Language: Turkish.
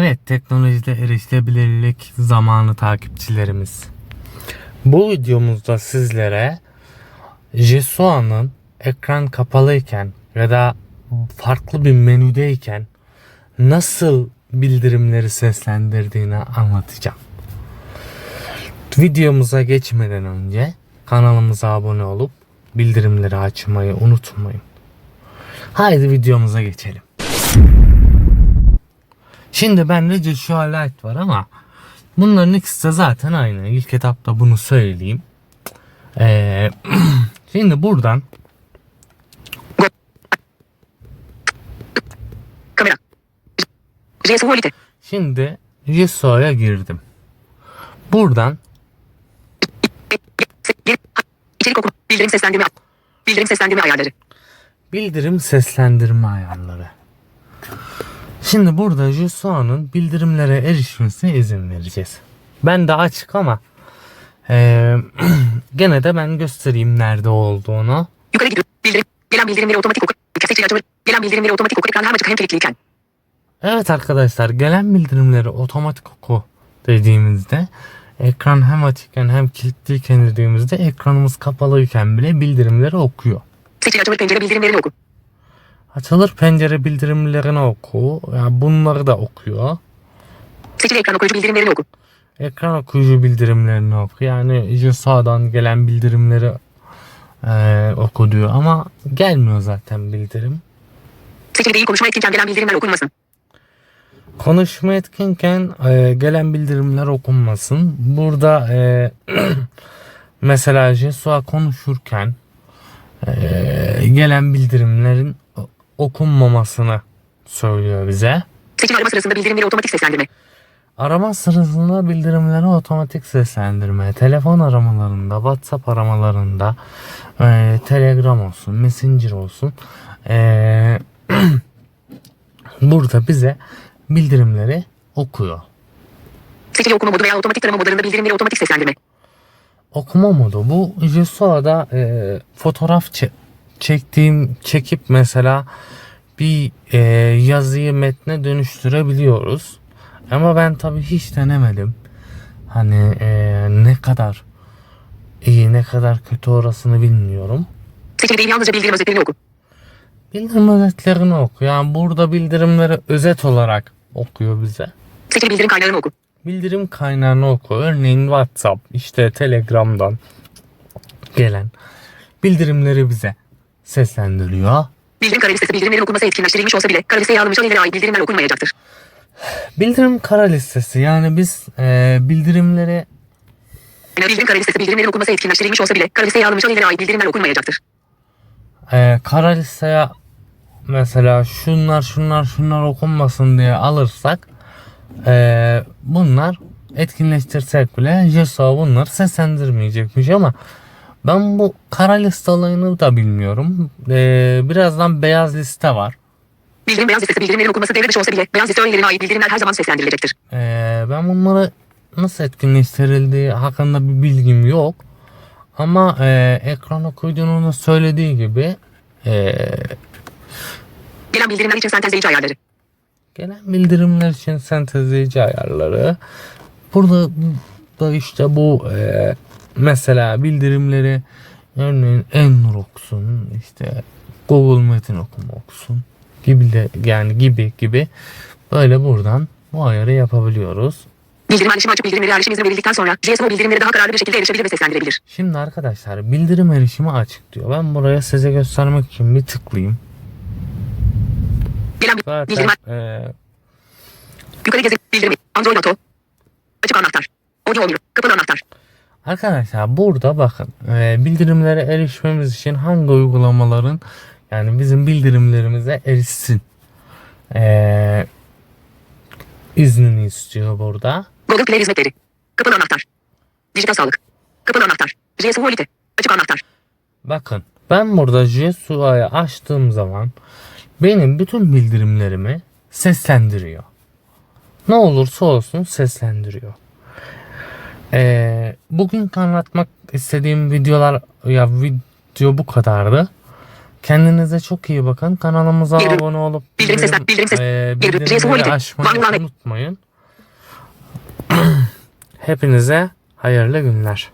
Evet teknolojide erişilebilirlik zamanı takipçilerimiz. Bu videomuzda sizlere Jesua'nın ekran kapalıyken ya da farklı bir menüdeyken nasıl bildirimleri seslendirdiğini anlatacağım. Videomuza geçmeden önce kanalımıza abone olup bildirimleri açmayı unutmayın. Haydi videomuza geçelim. Şimdi bende Joshua Light var ama bunların ikisi de zaten aynı. İlk etapta bunu söyleyeyim. Ee, şimdi buradan Kamera. Şimdi Joshua'ya girdim. Buradan İçerik okuma. Bildirim seslendirme. Bildirim seslendirme ayarları. bildirim seslendirme ayarları. Şimdi burada Joshua'nın bildirimlere erişmesine izin vereceğiz. Ben de açık ama ee, gene de ben göstereyim nerede olduğunu. Yukarı gidiyor. Bildirim. Gelen bildirimleri otomatik oku. Seçili açılır. Gelen bildirimleri otomatik oku. Ekran hem açık hem kilitliyken. Evet arkadaşlar gelen bildirimleri otomatik oku dediğimizde ekran hem açıkken hem kilitliyken dediğimizde ekranımız kapalıyken bile bildirimleri okuyor. Seçili açılır pencere bildirimlerini oku. Açılır pencere bildirimlerini oku. Yani bunları da okuyor. Seçili ekran okuyucu bildirimlerini oku. Ekran okuyucu bildirimlerini oku. Yani sağdan gelen bildirimleri eee, oku diyor ama gelmiyor zaten bildirim. Seçili değil konuşma etkinken gelen bildirimler okunmasın. Konuşma etkinken e, gelen bildirimler okunmasın. Burada e, mesela Jesua konuşurken e, gelen bildirimlerin okunmamasını söylüyor bize. Seçili arama sırasında bildirimleri otomatik seslendirme. Arama sırasında bildirimleri otomatik seslendirme, telefon aramalarında, WhatsApp aramalarında, e, Telegram olsun, Messenger olsun, e, burada bize bildirimleri okuyor. Seçili okuma modu veya otomatik tarama modlarında bildirimleri otomatik seslendirme. okuma modu. Bu Jesua'da e, fotoğraf çektiğim çekip mesela bir e, yazıyı metne dönüştürebiliyoruz. Ama ben tabii hiç denemedim. Hani e, ne kadar iyi ne kadar kötü orasını bilmiyorum. Seçili değil yalnızca bildirim özetlerini oku. Bildirim özetlerini oku. Yani burada bildirimleri özet olarak okuyor bize. Seçili bildirim kaynağını oku. bildirim kaynağını oku. Örneğin WhatsApp, işte Telegram'dan gelen bildirimleri bize seslendiriyor. Bildirim kara listesi bildirimlerin okunması etkinleştirilmiş olsa bile kara listeye alınmış alelere ait bildirimler okunmayacaktır. Bildirim kara listesi yani biz e, bildirimleri Bildirim kara listesi bildirimlerin okunması etkinleştirilmiş olsa bile kara listeye alınmış alelere ait bildirimler okunmayacaktır. e, kara listeye mesela şunlar şunlar şunlar okunmasın diye alırsak e, bunlar etkinleştirsek bile JSO bunları seslendirmeyecekmiş ama ben bu kara liste olayını da bilmiyorum. E, birazdan beyaz liste var. Bildirim beyaz listesi bildirimlerin okunması devre dışı olsa bile beyaz liste öğelerine ait bildirimler her zaman seslendirilecektir. Ee, ben bunları nasıl etkinleştirildiği hakkında bir bilgim yok. Ama e, ekran okuyucunun söylediği gibi e, Gelen bildirimler için sentezleyici ayarları. gelen bildirimler için sentezleyici ayarları. Burada da işte bu e, mesela bildirimleri örneğin Enur okusun işte Google Metin okuma okusun gibi de yani gibi gibi böyle buradan bu ayarı yapabiliyoruz. Bildirim erişimi açık bildirimleri erişim izni verildikten sonra GSO bildirimleri daha kararlı bir şekilde erişebilir ve seslendirebilir. Şimdi arkadaşlar bildirim erişimi açık diyor. Ben buraya size göstermek için bir tıklayayım. Gelen Zaten bildirim eee, yukarı gezi bildirimi Android Auto açık anahtar audio oluyor kapalı anahtar arkadaşlar burada bakın eee, bildirimlere erişmemiz için hangi uygulamaların yani bizim bildirimlerimize erişsin eee, iznini istiyor burada. Google Play hizmetleri kapalı anahtar dijital sağlık kapalı anahtar GSO Quality açık anahtar Bakın ben burada Jesua'yı açtığım zaman benim bütün bildirimlerimi seslendiriyor. Ne olursa olsun seslendiriyor. Ee, bugün anlatmak istediğim videolar ya video bu kadardı. Kendinize çok iyi bakın. Kanalımıza Bildirim- abone olup bildirim bildirim eee, Geri- bildirimleri açmayı unutmayın. Hepinize hayırlı günler.